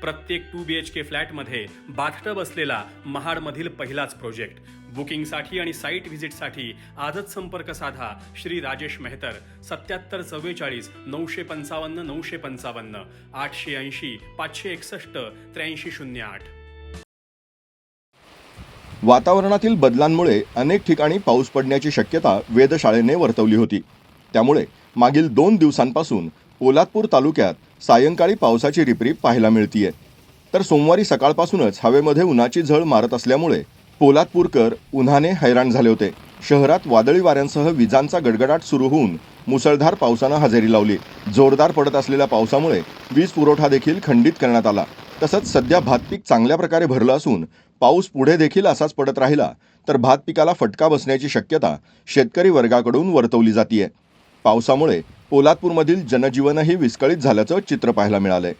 प्रत्येक to B H के फ्लॅटमध्ये bathtub असलेला महाडमधील पहिलाच प्रोजेक्ट. बुकिंगसाठी आणि साईट व्हिजिटसाठी आजच संपर्क साधा श्री राजेश मेहतर. सत्याहत्तर चव्वेचाळीस नऊशे पंचावन्न नऊशे पंचावन्न आठशे ऐंशी पाचशे एकसष्ट त्र्याऐंशी शून्य आठ. वातावरणातील बदलांमुळे अनेक ठिकाणी पाऊस पडण्याची शक्यता वेधशाळेने वर्तवली होती. त्यामुळे मागील दोन दिवसांपासून पोलादपूर तालुक्यात सायंकाळी पावसाची रिपरिप पाहायला मिळतीये. तर सोमवारी सकाळपासूनच हवेमध्ये उन्हाची झळ मारत असल्यामुळे पोलादपूरकर उन्हाने हैराण झाले होते. शहरात वादळी वाऱ्यांसह विजांचा गडगडाट सुरू होऊन मुसळधार पावसानं हजेरी लावली. जोरदार पडत असलेल्या पावसामुळे वीज पुरवठा देखील खंडित करण्यात आला. तसंच सध्या भात पीक चांगल्या प्रकारे भरलं असून पाऊस पुढे देखील असाच पडत राहिला तर भात पिकाला फटका बसण्याची शक्यता शेतकरी वर्गाकडून वर्तवली जातीय. पावसामुळे पोलादपूरमधील जनजीवनही विस्कळीत झाल्याचं चित्र पाहायला मिळालंय.